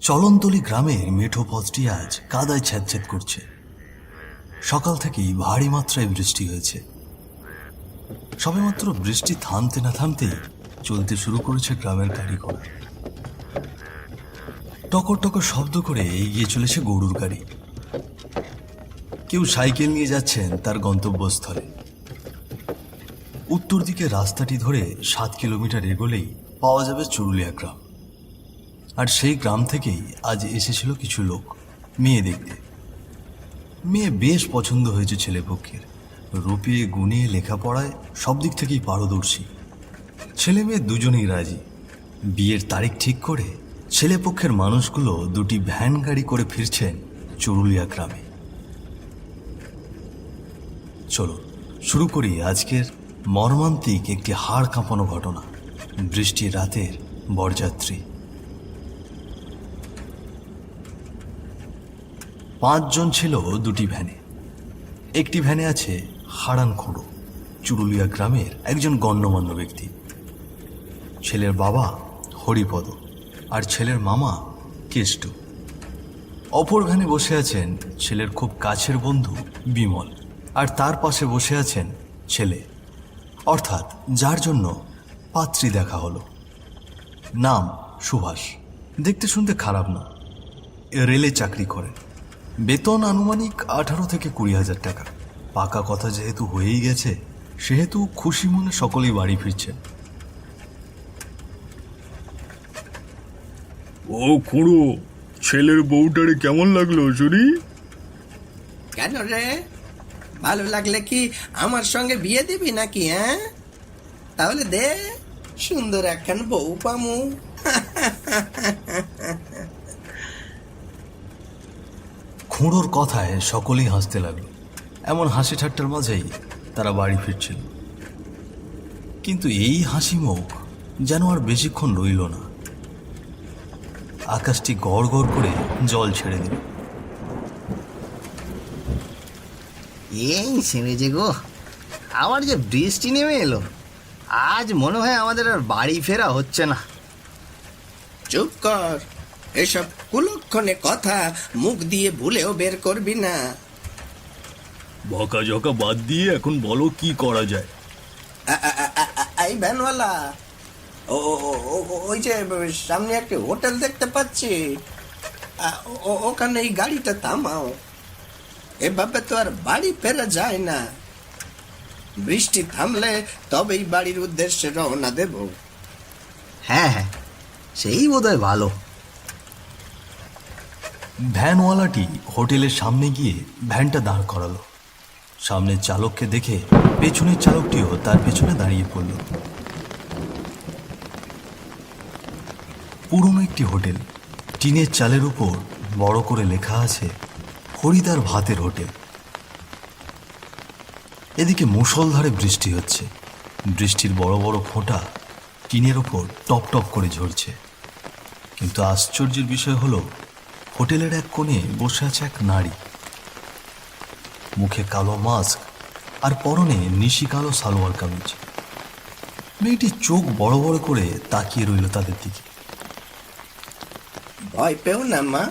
চলন্তলি গ্রামের মেঠো পথটি আজ কাদায় ছ্যাঁচ্ছ্যাঁত করছে। সকাল থেকেই ভারী মাত্রায় বৃষ্টি হয়েছে। সবেমাত্র বৃষ্টি থামতে না থামতেই চলতে শুরু করেছে গ্রামের গাড়ি ঘোড়া টকর টকর শব্দ করে এগিয়ে চলেছে গরুর গাড়ি। কেউ সাইকেল নিয়ে যাচ্ছেন তার গন্তব্যস্থলে। উত্তর দিকে রাস্তাটি ধরে সাত কিলোমিটার এগোলেই পাওয়া যাবে চুরুলিয়া গ্রাম। আর সেই গ্রাম থেকেই আজ এসেছিল কিছু লোক, মেয়ে দেখতে। মেয়ে বেশ পছন্দ হয়েছে ছেলেপক্ষের রূপে, গুণে, লেখাপড়ায় সব দিক থেকেই পারদর্শী। ছেলে মেয়ে দুজনেই রাজি। বিয়ের তারিখ ঠিক করে ছেলেপক্ষের মানুষগুলো দুটি ভ্যান গাড়ি করে ফিরছেন চুরুলিয়া গ্রামে। চলো, শুরু করি আজকের মর্মান্তিক একটি হাড় কাঁপানো ঘটনা বৃষ্টি রাতের বরযাত্রী। পাঁচজন ছিল দুটি ভ্যানে। একটি ভ্যানে আছে হারান খোঁড়ো, চুরুলিয়া গ্রামের একজন গণ্যমান্য ব্যক্তি। ছেলের বাবা হরিপদ আর ছেলের মামা কেষ্ট। অপর ভ্যানে বসে আছেন ছেলের খুব কাছের বন্ধু বিমল আর তার পাশে বসে আছেন ছেলে। অর্থাৎ যার জন্য পাত্রী দেখা হলো। নাম সুভাষ। দেখতে শুনতে খারাপ না। রেলে চাকরি করেন। বেতন আনুমানিক আঠারো থেকে কুড়ি হাজার টাকা। পাকা কথা যেহেতু হয়েই গেছে সেহেতু খুশি মনে সকলেই বাড়ি ফিরছেন। ও খুড়ো ছেলের বউটারে কেমন লাগল শুনি? কেন রে? ভালো লাগলে কি আমার সঙ্গে বিয়ে দিবি নাকি হ্যাঁ? তাহলে দে সুন্দর একখান বউ পামু। খুঁড়োর কথায় সকলেই হাসতে লাগল। এমন হাসি ঠাট্টার মাঝেই তারা বাড়ি ফিরছিল। কিন্তু এই হাসি মুখ যেন আর বেশিক্ষণ রইল না। আকাশটি গড় গড় করে জল ছেড়ে দিল। এই সেরেছে গো আমার যে বৃষ্টি নেমে এলো আজ মনে হয় আমাদের আর বাড়ি ফেরা হচ্ছে না। চুপ কর। এসব কুলক্ষণে কথা মুখ দিয়ে ভুলেও বের করবি না। বকা জকা বাদ দিয়ে এখন বলো কি করা যায়। এই ভ্যানওয়ালা ওই যে সামনে একটা হোটেল দেখতে পাচ্ছি। ও- ও- ওখানে এই গাড়িটা থামাও। এভাবে তো আর বাড়ি ফেরা যায় না। বৃষ্টি থামলে তবেই বাড়ির উদ্দেশ্যে রওনা দেব। হ্যাঁ হ্যাঁ সেই বোধহয় ভালো। ভ্যানওয়ালাটি হোটেলের সামনে গিয়ে ভ্যানটা দাঁড় করালো। সামনের চালককে দেখে পেছনের চালকটিও তার পেছনে দাঁড়িয়ে পড়ল। পুরনো একটি হোটেল, টিনের চালের উপর বড় করে লেখা আছে, হরিদার ভাতের হোটেল। এদিকে মুষলধারে বৃষ্টি হচ্ছে। বৃষ্টির বড় বড় ফোঁটা টিনের ওপর টপ টপ করে ঝরছে। কিন্তু আশ্চর্যের বিষয় হলো হোটেলের এক কোণে বসে আছে এক নারী। মুখে কালো মাস্ক আর পরনে নিশি কালো সালোয়ার কামিজ। মেয়েটি চোখ বড় বড় করে তাকিয়ে রইল তাদের দিকে। ভয় পেও না, মা।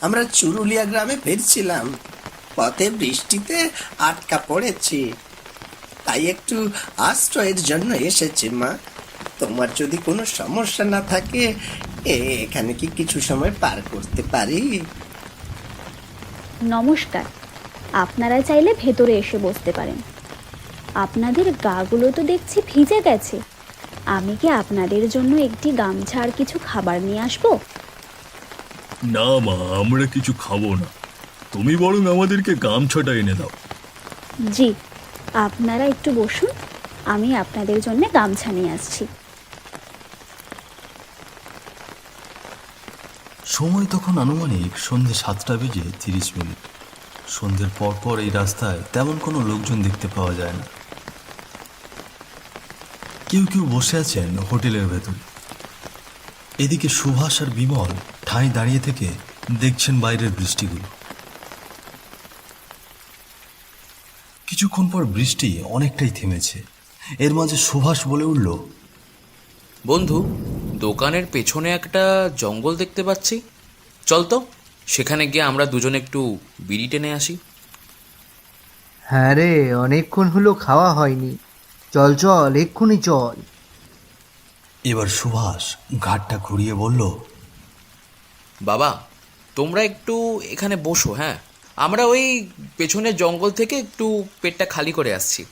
আমরা চুরুলিয়া গ্রামে ফিরছিলাম। পথে বৃষ্টিতে আটকা পড়েছি। তাই একটু আশ্রয়ের জন্য এসেছি, মা। তোমার যদি কোনো সমস্যা না থাকে এখানে কি কিছু সময় পার করতে পারি? নমস্কার। আপনারা চাইলে ভেতরে এসে বসতে পারেন। আপনাদের গাগুলো তো দেখছি ভিজে গেছে। আমি কি আপনাদের জন্য একটি গামছা আর কিছু খাবার নিয়ে আসব? না মা আমরা কিছু খাব না। তুমি বরং আমাদেরকে গামছাটা এনে দাও। জি আপনারা একটু বসুন। আমি আপনাদের জন্য গামছা নিয়ে আসছি। সময় তখন আনুমানিক সন্ধে সাতটা বেজে তিরিশ মিনিট। সন্ধ্যের পর পর এই রাস্তায় তেমন কোনো লোকজন দেখতে পাওয়া যায় না। কেউ কেউ বসে আছেন হোটেলের ভেতর। এদিকে সুভাষ আর বিমল ঠাঁই দাঁড়িয়ে থেকে দেখছেন বাইরের বৃষ্টিগুলো। কিছুক্ষণ পর বৃষ্টি অনেকটাই থেমেছে। এর মাঝে সুভাষ বলে উঠল, বন্ধু দোকানের পেছনে একটা জঙ্গল দেখতে পাচ্ছি। চল তো সেখানে গিয়ে আমরা দুজন একটু বিড়ি টেনে আসি। হ্যাঁ রে অনেকক্ষণ হলো খাওয়া হয়নি। চল চল এক্ষুনি চল। এবার সুভাষ ঘাটটা ঘুরিয়ে বলল বাবা তোমরা একটু এখানে বসো হ্যাঁ। আমরা ওই পেছনের জঙ্গল থেকে একটু পেটটা খালি করে আসছি।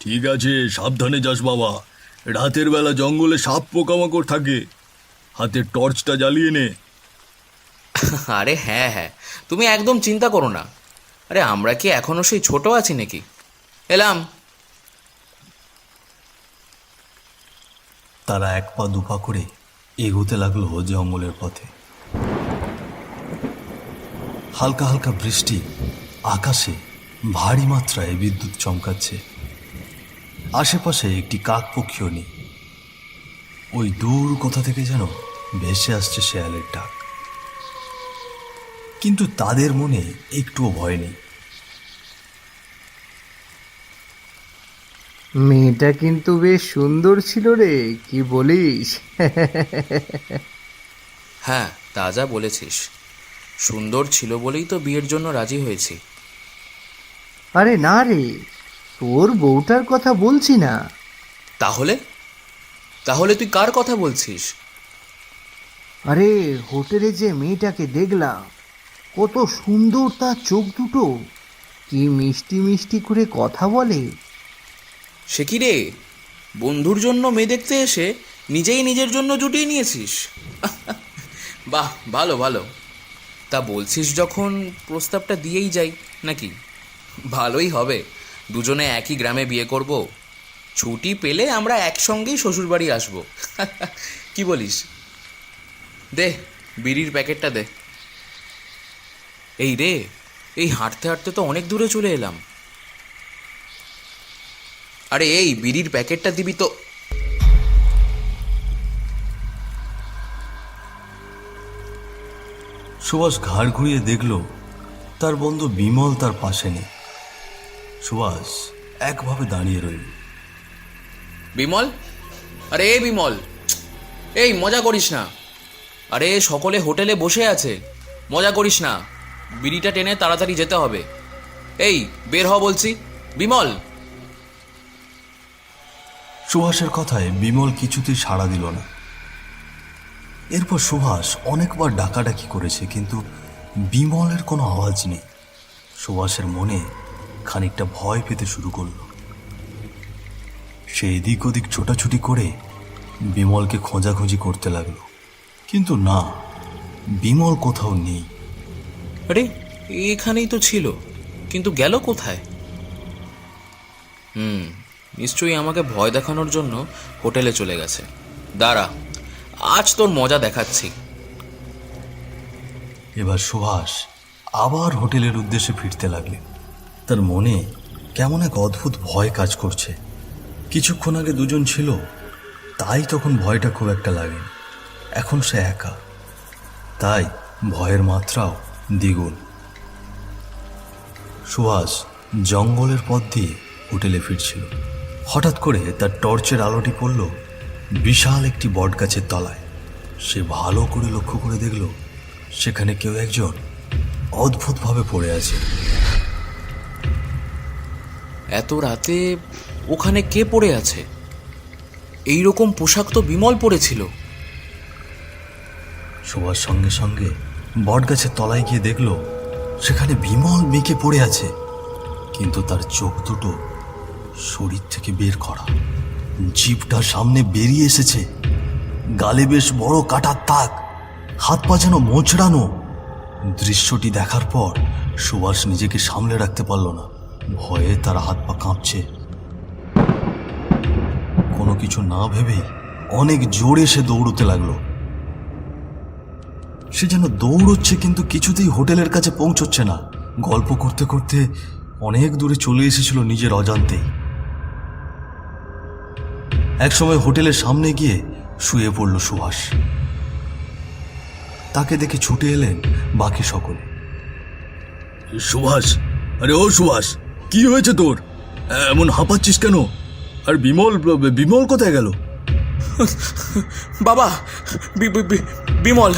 ঠিক আছে সাবধানে যাস বাবা। রাতের বেলা জঙ্গলে সাপ পোকামাকড় থাকে। হাতের টর্চটা জ্বালিয়ে নে। আরে হ্যাঁ হ্যাঁ। তুমি একদম চিন্তা করো না। আরে আমরা কি এখনও সেই ছোট আছি নাকি? এলাম। তারা এক পা দুপা করে এগোতে লাগল জঙ্গলের পথে। হালকা হালকা বৃষ্টি আকাশে ভারী মাত্রায় বিদ্যুৎ চমকাচ্ছে। আশেপাশে একটি কাক পক্ষীও নেই। ওই দূর কোথা থেকে যেন ভেসে আসছে শেয়ালের ডাক। কিন্তু তাদের মনে একটুও ভয় নেই। মেয়েটা কিন্তু বেশ সুন্দর ছিল রে কি বলিস? হ্যাঁ তা যা বলেছিস। সুন্দর ছিল বলেই তো বিয়ের জন্য রাজি হয়েছি। আরে না রে তোর বউটার কথা বলছি না। তাহলে? তাহলে তুই কার কথা বলছিস? আরে হোটেলে যে মেয়েটাকে দেখলাম কত সুন্দর তার চোখ দুটো। কি মিষ্টি মিষ্টি করে কথা বলে। সে কি রে? বন্ধুর জন্য মেয়ে দেখতে এসে নিজেই নিজের জন্য জুটিয়ে নিয়েছিস? বাহ ভালো ভালো। তা বলছিস যখন প্রস্তাবটা দিয়েই যাই নাকি? ভালোই হবে। দুজনে একই গ্রামে বিয়ে করব। ছুটি পেলে আমরা একসঙ্গেই শ্বশুরবাড়ি আসব। কি বলিস? দে, বিড়ির প্যাকেটটা দে। এই রে, এই হাঁটতে হাঁটতে তো অনেক দূরে চলে এলাম। আরে এই বিড়ির প্যাকেটটা দিবি তো। সুভাষ ঘাড় ঘুরিয়ে দেখল, তার বন্ধু বিমল তার পাশে নেই। সুভাষ একভাবে দাঁড়িয়ে রইল। বিমল? আরে এই বিমল এই মজা করিস না। আরে সকলে হোটেলে বসে আছে মজা করিস না। বিড়িটা টেনে তাড়াতাড়ি যেতে হবে। এই বের হ বলছি। বিমল! সুভাষের কথায় বিমল কিছুতেই সাড়া দিল না। এরপর সুভাষ অনেকবার ডাকাডাকি করেছে কিন্তু বিমলের কোনো আওয়াজ নেই। সুভাষের মনে খানিকটা ভয় পেতে শুরু করল। সে এদিক ওদিক ছোটাছুটি করে বিমলকে খোঁজাখুঁজি করতে লাগল। কিন্তু না বিমল কোথাও নেই। আরে এখানেই তো ছিল কিন্তু গেল কোথায়? হুম নিশ্চয়ই আমাকে ভয় দেখানোর জন্য হোটেলে চলে গেছে। দাঁড়া আজ তোর মজা দেখাচ্ছি। এবার সুভাষ আবার হোটেলের উদ্দেশ্যে ফিরতে লাগলেন। তার মনে কেমন এক অদ্ভুত ভয় কাজ করছে। কিছুক্ষণ আগে দুজন ছিল, তাই তখন ভয়টা খুব একটা লাগে এখন সে একা। তাই ভয়ের মাত্রাও দ্বিগুণ। সুভাষ জঙ্গলের পথ দিয়ে হোটেলে ফিরছিল। হঠাৎ করে তার টর্চের আলোটি পড়ল বিশাল একটি বটগাছের তলায়। সে ভালো করে লক্ষ্য করে দেখল, সেখানে কেউ একজন অদ্ভুতভাবে পড়ে আছে। এত রাতে ওখানে কে পড়ে আছে? এই রকম পোশাক তো বিমল পরেছিল। সুভাষ সঙ্গে সঙ্গে বটগাছের তলায় গিয়ে দেখল, সেখানে বিমল মেকে পড়ে আছে। কিন্তু তার চোখ দুটো শরীর থেকে বের করা। জিভটা সামনে বেরিয়ে এসেছে। গালে বেশ বড় কাটার তাক, হাত পা যেন মোচড়ানো। দৃশ্যটি দেখার পর সুভাষ নিজেকে সামলে রাখতে পারল না। ভয়ে তার হাত পা কাঁপছে। কোনো কিছু না ভেবেই অনেক জোরে সে দৌড়তে লাগল। সে যেন দৌড়চ্ছে কিন্তু কিছুতেই হোটেলের কাছে পৌঁছচ্ছে না। গল্প করতে করতে অনেক দূরে চলে এসেছিল নিজের অজান্তেই। একসময় হোটেলের সামনে গিয়ে শুয়ে পড়ল সুভাষ। তাকে দেখে ছুটে এলেন বাকি সকলে। সুভাষ, আরে ও সুভাষ! কি হয়েছে তোর? এমন হাঁপাচ্ছিস কেন? আর বিমল বিমল কোথায় গেল? বাবা বি- বি- বি- বিমল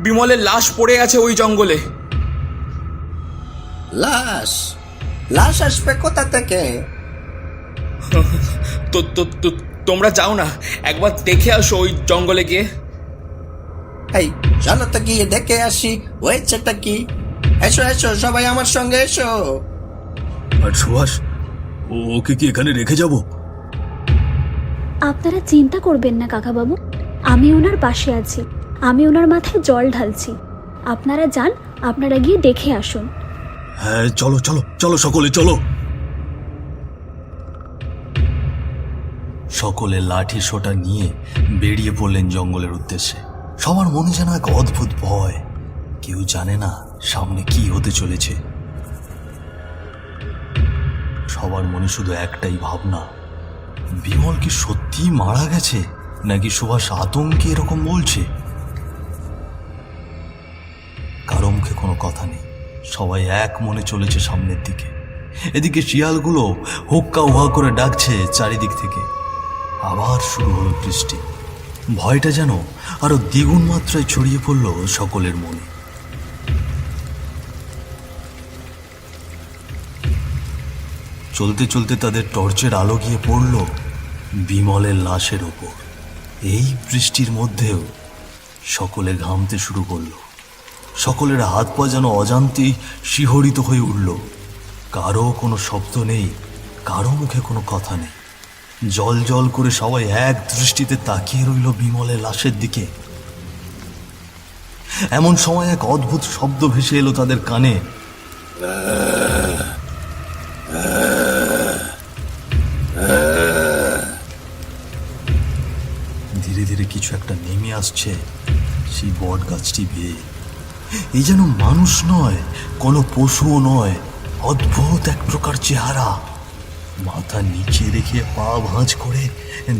বিমলের লাশ পড়ে আছে ওই জঙ্গলে। লাশ? লাশ আসবে কোথা থেকে? তো তো- তোমরা যাও না একবার দেখে আসো ওই জঙ্গলে গিয়ে। এই চলো তো গিয়ে দেখে আসি হয়েছেটা কি? এসো এসো সবাই আমার সঙ্গে এসো। আর সুভাষ ওকে কি এখানে রেখে যাব? আপনারা চিন্তা করবেন না কাকাবাবু। আমি ওনার পাশে আছি। আমি ওনার মাথায় জল ঢালছি। আপনারা যান আপনারা গিয়ে দেখে আসুন। হ্যাঁ চলো চলো চলো সকলে চলো। সকলে লাঠি সোটা নিয়ে বেরিয়ে পড়লেন জঙ্গলের উদ্দেশ্যে। সবার মনে যেন এক অদ্ভুত ভয়। কেউ জানে না সামনে কি হতে চলেছে। সবার মনে শুধু একটাই ভাবনা। বিমল কি সত্যিই মারা গেছে, নাকি সুভাষ আতঙ্কে এরকম বলছে? কারও মুখে কোনো কথা নেই। সবাই এক মনে চলেছে সামনের দিকে। এদিকে শিয়ালগুলো হুক্কা উহা করে ডাকছে চারিদিক থেকে। আবার শুরু হলো বৃষ্টি। ভয়টা যেন আরও দ্বিগুণ মাত্রায় ছড়িয়ে পড়ল সকলের মনে। চলতে চলতে তাদের টর্চের আলো গিয়ে পড়ল বিমলের লাশের ওপর। এই বৃষ্টির মধ্যেও সকলে ঘামতে শুরু করল। সকলের হাত পা যেন অজান্তেই শিহরিত হয়ে উঠল। কারও কোনো শব্দ নেই, কারও মুখে কোনো কথা নেই। জল জল করে সবাই এক দৃষ্টিতে তাকিয়ে রইল বিমলের লাশের দিকে। এমন সময় এক অদ্ভুত শব্দ ভেসে এলো তাদের কানে। কিছু একটা নেমে আসছে সেই বট গাছটি বেয়ে। এই যেন মানুষ নয়, কোনো পশুও নয়, অদ্ভুত এক প্রকার চেহারা। মাথা নিচে রেখে পা ভাঁজ করে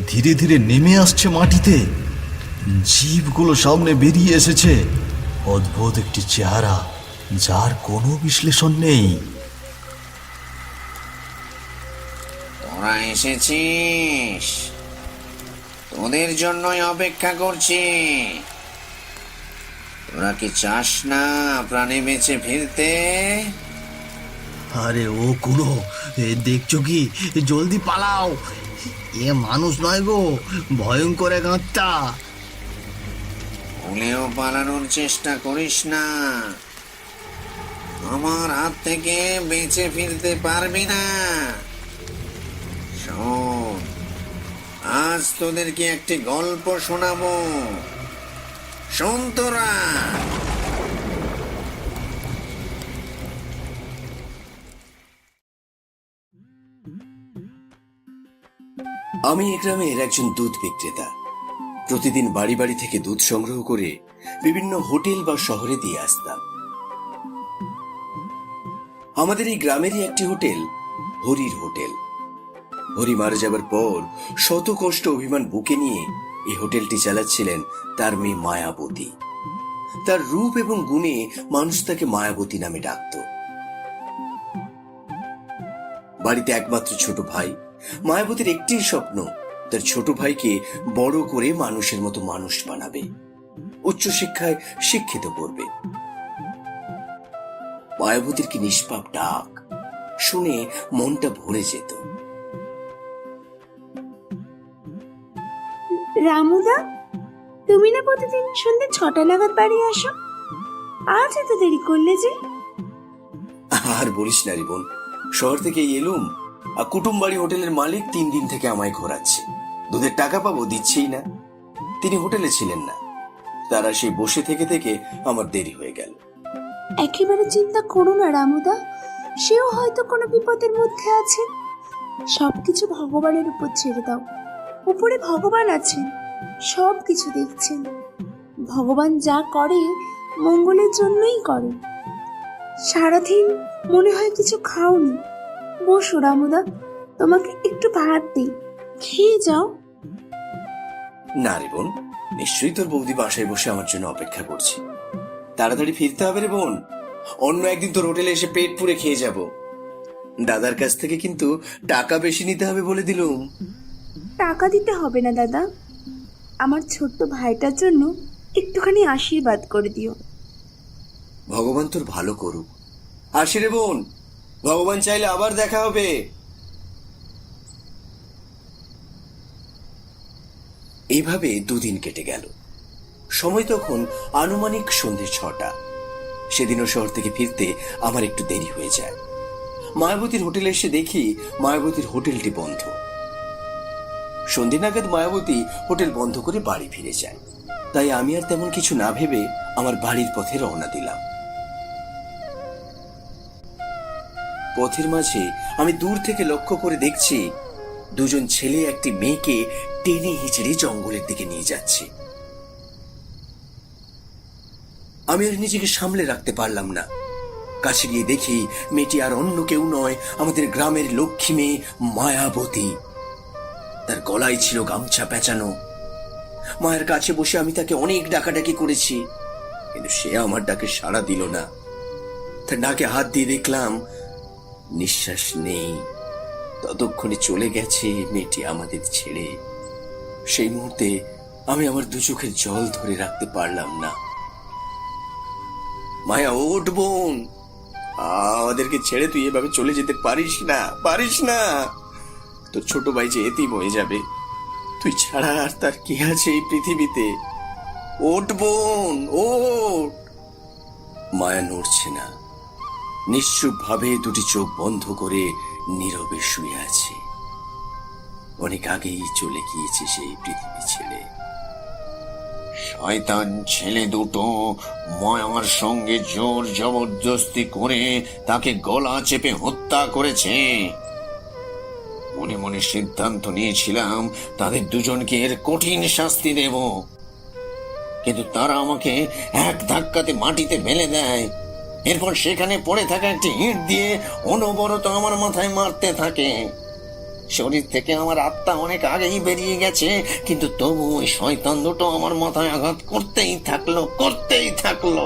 ধীরে ধীরে নেমে আসছে মাটিতে। জীবগুলো সামনে বেরিয়ে এসেছে। অদ্ভুত একটি চেহারা, যার কোনো বিশ্লেষণ নেই। তোরা এসেছিস? তোদের জন্যই অপেক্ষা করছি। তোরা কি চাস না প্রাণে বেঁচে ফিরতে? আরে ও কুড়ো এ দেখছ কি? জলদি পালাও। এ মানুষ নয় গো ভয়ঙ্কর এক আত্মা। ভুলেও পালানোর চেষ্টা করিস না। আমার হাত থেকে বেঁচে ফিরতে পারবি না। শোন আজ তোদেরকে একটি গল্প শোনাবো। সন্তরা আমি এ গ্রামের একজন দুধ বিক্রেতা। প্রতিদিন বাড়ি বাড়ি থেকে দুধ সংগ্রহ করে বিভিন্ন হোটেল বা শহরে দিয়ে আসতাম। আমাদের এই গ্রামেরই একটি হোটেল, হরির হোটেল। হরি মারা যাবার পর শত কষ্ট অভিমান বুকে নিয়ে এই হোটেলটি চালাচ্ছিলেন তার মেয়ে মায়াবতী। তার রূপ এবং গুণে মানুষ তাকে মায়াবতী নামে ডাকত। বাড়িতে একমাত্র ছোট ভাই। মায়াবতীর একটি স্বপ্ন, তার ছোট ভাইকে বড় করে মানুষের মতো মানুষ বানাবে। উচ্চশিক্ষায় শিক্ষিত করবে। মায়াবতীর কি নিষ্পাপ ডাক, শুনে মনটা ভরে যেত। রামুদা তুমি না প্রতিদিন সন্ধ্যে ছটা নাগাদ বাড়ি আসো? আজ এত দেরি করলে যে। আর বলিস না রে বোন শহর থেকে এলুম আর কুটুম বাড়ি হোটেলের মালিক তিন দিন থেকে আমায় ঘোরাচ্ছে। দুধের টাকা পাবো দিচ্ছেই না। তিনি হোটেলে ছিলেন না। তারা সেই বসে থেকে থেকে আমার দেরি হয়ে গেল। একেবারে চিন্তা করো না রামুদা সেও হয়তো কোনো বিপদের মধ্যে আছে। সবকিছু ভগবানের উপর ছেড়ে দাও। উপরে ভগবান আছেন, সব কিছু দেখছেন। ভগবান যা করে, মঙ্গলের জন্যই করে। সারাদিন মনে হয় কিছু খাওনি। বসো রামুদা, তোমাকে একটু ভাত দিই। খেয়ে যাও। না রে বোন, নিশ্চয়ই তোর বৌদি বাসায় বসে আমার জন্য অপেক্ষা করছে। তাড়াতাড়ি ফিরতে হবে রে বোন। অন্য একদিন তোর হোটেলে এসে পেট পুড়ে খেয়ে যাব। দাদার কাছ থেকে কিন্তু টাকা বেশি নিতে হবে বলে দিলুম। টাকা দিতে হবে না, দাদা। আমার ছোট্ট ভাইটার জন্য একটুখানি আশীর্বাদ করে দিও। ভগবান তোর ভালো করুক। আসি রে বোন, ভগবান চাইলে আবার দেখা হবে। এইভাবে দুদিন কেটে গেল। সময় তখন আনুমানিক সন্ধে ছটা। সেদিনও শহর থেকে ফিরতে আমার একটু দেরি হয়ে যায়। মায়াবতীর হোটেলে এসে দেখি মায়াবতীর হোটেলটি বন্ধ। সন্ধে নাগাদ মায়াবতী হোটেল বন্ধ করে বাড়ি ফিরে যায়। তাই আমি আর তেমন কিছু না ভেবে আমার বাড়ির পথে রওনা দিলাম। পথের মাঝে আমি দূর থেকে লক্ষ্য করে দেখছি, দুজন ছেলে একটি মেয়েকে টেনে হিচড়ে জঙ্গলের দিকে নিয়ে যাচ্ছে। আমি আর নিজেকে সামলে রাখতে পারলাম না। কাছে গিয়ে দেখি মেয়েটি আর অন্য কেউ নয়, আমাদের গ্রামের লক্ষ্মী মেয়ে মায়াবতী। তার গলায় ছিল গামছা পেঁচানো। মায়ের কাছে বসে আমি তাকে অনেক ডাকাডাকি করেছি, কিন্তু সে আমার ডাকে সাড়া দিল না। তার ডাকে হাত দিয়ে দেখলাম, নিঃশ্বাস নেই। ততক্ষণে চলে গেছে মেয়েটি আমাদের ছেড়ে। সেই মুহূর্তে আমি আমার দু চোখের জল ধরে রাখতে পারলাম না। মায়া, ওঠ বোন। আমাদেরকে ছেড়ে তুই এভাবে চলে যেতে পারিস না পারিস না। তোর ছোট ভাই যে এতিম হয়ে যাবে, তুই ছাড়া আর তার কি আছে এই পৃথিবীতে? ওঠ বোন ওঠ মায়া নড়ছে না। নিশ্চুপ ভাবে দুটি চোখ বন্ধ করে নীরবে শুয়ে আছে। অনেক আগেই চলে গিয়েছে সেই পৃথিবী ছেড়ে। শয়তান ছেলে দুটো, ময়ার সঙ্গে জোর জবরদস্তি করে তাকে গলা চেপে হত্যা করেছে। মনে মনে সিদ্ধান্ত নিয়েছিলাম, তাদের দুজনকে এর কঠিন শাস্তি দেব। কিন্তু তারা আমাকে এক ধাক্কাতে মাটিতে ফেলে দেয়। এরপর সেখানে পড়ে থাকা একটি ইট দিয়ে অনবরত আমার মাথায় মারতে থাকে। শরীর থেকে আমার আত্মা অনেক আগেই বেরিয়ে গেছে, কিন্তু তবু ওই শয়তান দুটো আমার মাথায় আঘাত করতেই থাকল করতেই থাকল।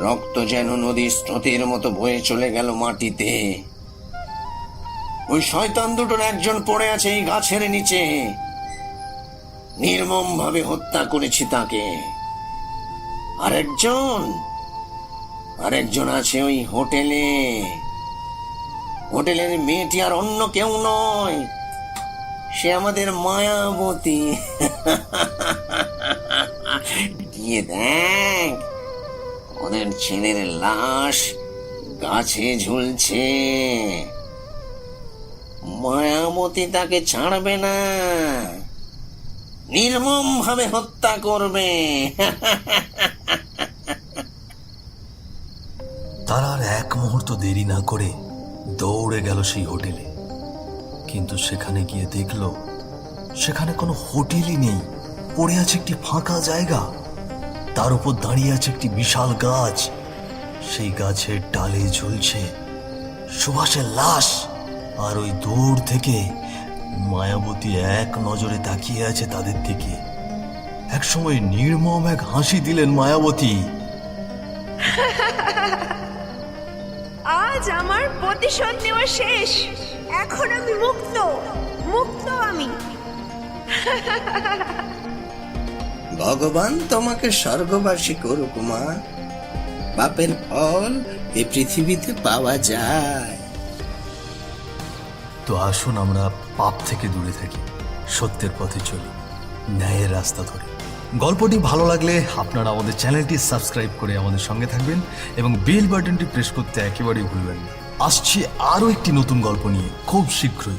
রক্ত যেন নদীর স্রোতের মতো বয়ে চলে গেল মাটিতে। ওই শয়তান দুটোর একজন পড়ে আছে এই গাছের নিচে। নির্মম ভাবে হত্যা করেছি তাকে। আরেকজন? আরেকজন আছে ওই হোটেলে। হোটেলের মেয়েটি আর অন্য কেউ নয়। সে আমাদের মায়াবতী। গিয়ে দেখ, ওদের ছেলের লাশ গাছে ঝুলছে। মায়াবতী তাকে ছাড়বে না। নির্মম ভাবে হত্যা করবে। তারা আর এক মুহূর্ত দেরি না করে দৌড়ে গেল সেই হোটেলে। কিন্তু সেখানে গিয়ে দেখল, সেখানে কোনো হোটেলই নেই। পড়ে আছে একটি ফাঁকা জায়গা। তার উপর দাঁড়িয়ে আছে একটি বিশাল গাছ। সেই গাছের ডালে ঝুলছে সুভাষের লাশ। আর ওই দূর থেকে মায়াবতী এক নজরে তাকিয়ে আছে তাদের দিকে। একসময় নির্মম এক হাসি দিলেন মায়াবতী। আজ আমার প্রতিশোধ নেওয়া শেষ। এখন আমি মুক্ত। মুক্ত আমি। ভগবান তোমাকে স্বর্গবাসী করুক মা। বাপের ফল এ পৃথিবীতে পাওয়া যায়। তো আসুন আমরা পাপ থেকে দূরে থাকি, সত্যের পথে চলি, ন্যায়ের রাস্তা ধরে। গল্পটি ভালো লাগলে আপনারা আমাদের চ্যানেলটি সাবস্ক্রাইব করে আমাদের সঙ্গে থাকবেন এবং বেল বাটনটি প্রেস করতে একেবারেই ভুলবেন না। আসছি আরও একটি নতুন গল্প নিয়ে, খুব শীঘ্রই।